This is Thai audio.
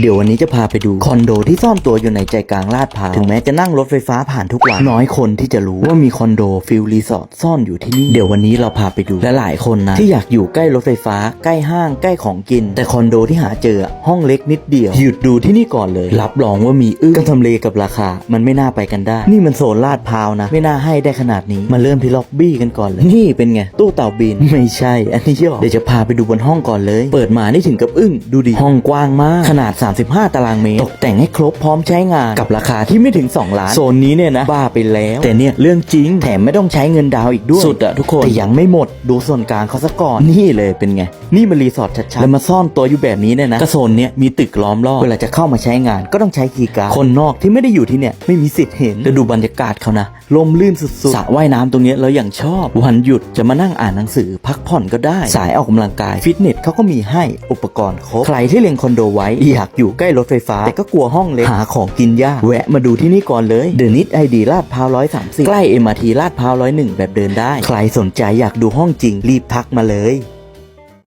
เดี๋ยววันนี้จะพาไปดูคอนโดที่ซ่อนตัวอยู่ในใจกลางลาดพร้าวถึงแม้จะนั่งรถไฟฟ้าผ่านทุกวันน้อยคนที่จะรู้ว่ามีคอนโดฟิลรีสอร์ทซ่อนอยู่ที่นี่เดี๋ยววันนี้เราพาไปดูและหลายคนนะที่อยากอยู่ใกล้รถไฟฟ้า ใกล้ห้างใกล้ของกิน แต่คอนโดที่หาเจอห้องเล็กนิดเดียว หยุดดูที่นี่ก่อนเลย รับรองว่ามีอึ้งกับทำเลกับราคา มันไม่น่าไปกันได้ นี่มันโซนลาดพร้าวนะ ไม่น่าให้ได้ขนาดนี้มาเริ่มที่ล็อบบี้กันก่อนเลยนี่เป็นไงตู้เต่าบินไม่ใช่ อันนี้ย่อเดี๋ยวจะพาไปดูบนห้องก่อนเลย เปิดมานี่ถึงกับอึ้งดูดิห้องกว้างมากขนาด35 ตารางเมตร ตกแต่งให้ครบพร้อมใช้งานกับราคาที่ไม่ถึง 2 ล้าน โซนนี้เนี่ยนะบ้าไปแล้ว แต่เนี่ยเรื่องจริงแถมไม่ต้องใช้เงินดาวน์อีกด้วย สุดอะทุกคน แต่ยังไม่หมดดูส่วนกลางเขาซะก่อน นี่เลยเป็นไง นี่มันรีสอร์ทชัดๆ แล้วมาซ่อนตัวอยู่แบบนี้เนี่ยนะกระโซนเนี่ยมีตึกล้อมรอบเวลาจะเข้ามาใช้งานก็ต้องใช้คีย์การ์ดคนนอกที่ไม่ได้อยู่ที่เนี่ยไม่มีสิทธิ์เห็นแล้วดูบรรยากาศเขานะลมลื่นสุดๆสระว่ายน้ำตรงเนี้ยเราอย่างชอบ วันหยุดจะมานั่งอ่านหนังสือพักผ่อนก็ได้ สายออกกำลังกายฟิตเนสเขาก็มีให้อุปกรณ์ครบใครที่เล็งคอนโดไว้อยากอยู่ใกล้รถไฟฟ้า แต่ก็กลัวห้องเล็กหาของกินยากแวะมาดูที่นี่ก่อนเลยเดนิดไอดีลาดพร้าวร้อยสามสิบใกล้เอ็มอาร์ทีลาดพร้าวร้อยหนึ่งแบบเดินได้ ใครสนใจอยากดูห้องจริงรีบทักมาเลย